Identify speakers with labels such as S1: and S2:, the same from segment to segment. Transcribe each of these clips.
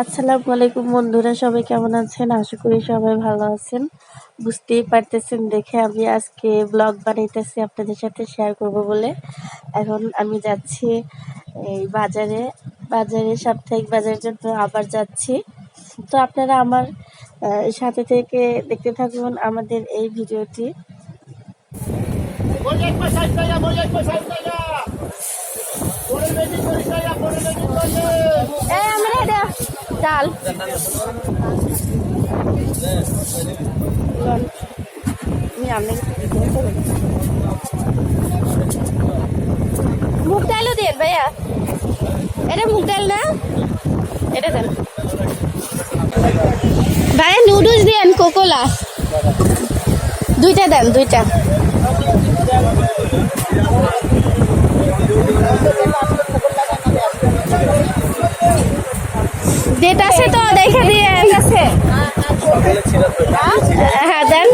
S1: আসসালামু আলাইকুম বন্ধুরা, সবাই কেমন আছেন? আশা করি সবাই ভালো আছেন। বুঝতেই পারতেছেন দেখে আমি আজকে ব্লগ বানাইতেছি আপনাদের সাথে শেয়ার করব বলে। এখন আমি যাচ্ছি এই বাজারে বাজারে, সাপ্তাহিক বাজারের জন্য আবার যাচ্ছি। তো আপনারা আমার সাথে থেকে দেখতে থাকুন আমাদের এই ভিডিওটি। ডাল। মুগ ডালও দেন ভাইয়া। এটা মুগ ডাল না? এটা দেন। ভাইয়া নুডলস দেন কোকোলা দুইটা দেন, দুইটা। ডেট আছে তো দেখে দিয়ে। হ্যাঁ দেন।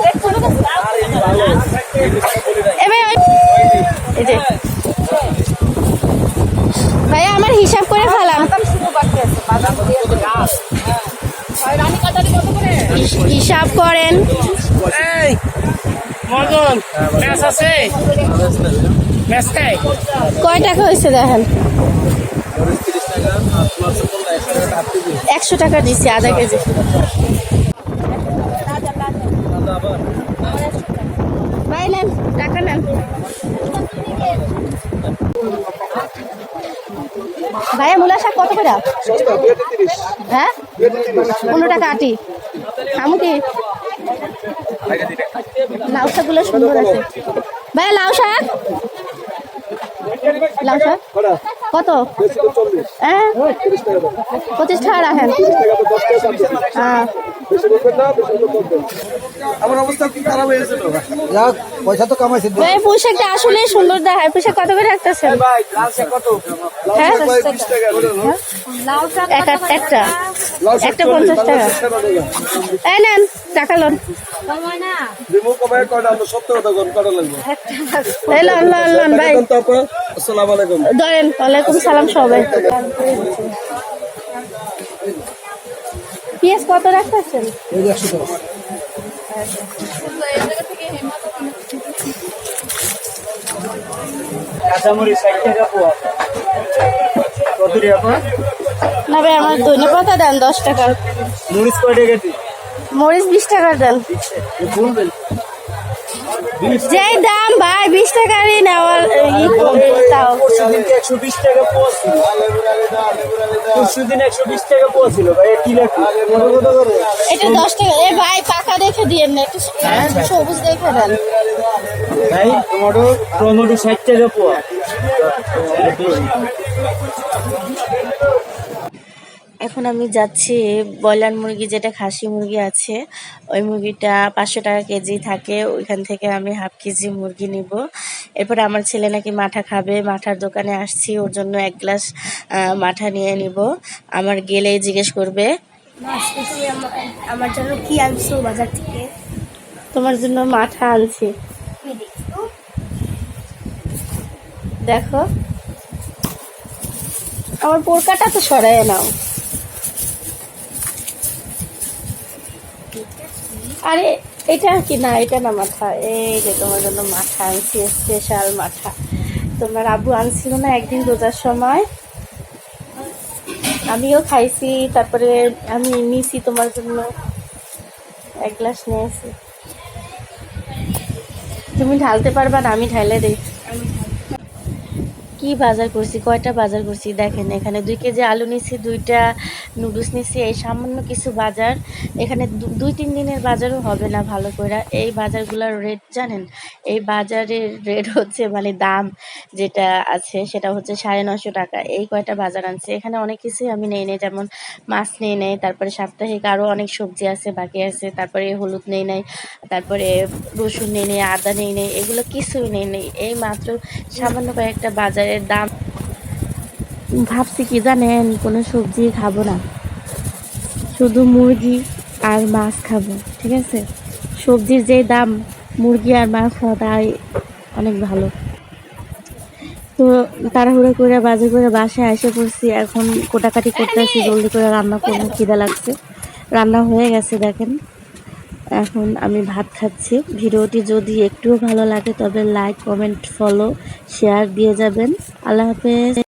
S1: ভাইয়া আমার হিসাব করে ফেলাম। হিস- হিসাব করেন।
S2: খাই
S1: কয় টাকা হয়েছে দেখেন। একশো টাকা দিচ্ছি আধা কেজি। ভাই, নেন, টাকা নেন। ভাইয়া, মূলা শাক কত করে? হ্যাঁ? পনেরো টাকা আটি। আমু কি? লাউ শাকগুলো সুন্দর আছে। ভাইয়া, লাউ শাক? লাউ শাক কত? হ্যাঁ পঁচিশ টাকা রাখেন হ্যাঁ
S3: আমার অবস্থা কি খারাপ হয়েছে তো। যাক পয়সা তো কামাইছে
S1: পোশাকটা আসলে সুন্দর দেখায়। পোশাক কত করে রাখতেছেন হ্যাঁ? এক- একটা। একটা পঞ্চাশ টাকা। এই নেন টাকা লোন। লোন লোন ভাই।
S3: আসসালামু আলাইকুম।
S1: ধরেন ওয়ালাইকুম সালাম সবাই। পিএস কত রাখতেছেন?
S3: এই যে একশো টাকা
S2: কাঁচামরি ষাট টাকা পোয়া কত রে আপা?
S1: না ভাই আমার ধনে পাতা দেন দশ টাকা।
S2: মরিচ কয় টাকা
S1: মরিচ বিশ টাকার দেন।
S2: বলবেন
S1: যেই দাম ভাই বিশ টাকারই নেওয়ার তাও।
S2: পরশু দিনকে একশো বিশ টাকা পোয়া ছিল একশো বিশ টাকা ভাই কি
S1: এটা দশ টাকা। এ ভাই পাকা দেখে দিয়েন না একটু সবুজ দেখে দেন।
S2: ভাই টমেটো টমেটো ষাট টাকা পোয়া।
S1: এখন আমি যাচ্ছি ব্রয়লার মুরগি যেটা খাসি মুরগি আছে ওই মুরগিটা পাঁচশো টাকা কেজি থাকে ওইখান থেকে আমি হাফ কেজি মুরগি নিব। এরপর আমার ছেলে নাকি মাঠা খাবে মাঠার দোকানে আসছি ওর জন্য এক গ্লাস মাঠা নিয়ে নিব। আমার গেলেই জিজ্ঞেস করবে
S4: আমার জন্য কি আনছো বাজার থেকে?
S1: তোমার জন্য মাঠা আনছি। দেখো। আমার পোরকাটা তো সরাই নাও। আরে, এটা কি না, এটা না মাথা। এই যে তোমার জন্য মাথা আনছি স্পেশাল মাথা। তোমার আবু আনছিল না একদিন রোজার সময়? আমিও খাইছি, তারপরে আমি নিছি তোমার জন্য। এক গ্লাস নিয়েছি তুমি ঢালতে পারবা না, আমি ঢাইলে দিই। কি বাজার করছি, কয়টা বাজার করছি, দেখেন, এখানে দুই কেজি আলু নিছি, দুইটা নুডলস নিছি, এই সামান্য কিছু বাজার। এখানে দুই, তিন দিনের বাজারও হবে না ভালো করে এই বাজারগুলোর রেট জানেন? এই বাজারের রেট হচ্ছে মানে দাম যেটা আছে, সেটা হচ্ছে সাড়ে নশো টাকা। এই কয়টা বাজার আনছে, এখানে অনেক কিছুই আমি নেই নেই, যেমন মাছ নিয়ে নেই, তারপরে সাপ্তাহিক আরও অনেক সবজি আছে, বাকি আছে, তারপরে হলুদ নেই নেই, তারপরে রসুন নেই নেই, আদা নেই নেই, এগুলো কিছুই নেই নেই। এই মাত্র সামান্য কয়েকটা বাজারের দাম। ভাবছি কি জানেন, কোনো সবজি খাব না। শুধু মুরগি আর মাছ খাব, ঠিক আছে? সবজির যে দাম, মুরগি আর মাছ খাওয়াটাই অনেক ভালো। তো তাড়াহুড়ো করে, বাজে করে বাসায় এসে পড়ছি, এখন কোটাকাটি করতে আসি জলদি করে রান্না করব, খিদা লাগছে। রান্না হয়ে গেছে, দেখেন। এখন আমি ভাত খাচ্ছি। ভিডিওটি যদি একটুও ভালো লাগে তবে লাইক কমেন্ট ফলো শেয়ার দিয়ে যাবেন। আল্লাহ হাফেজ।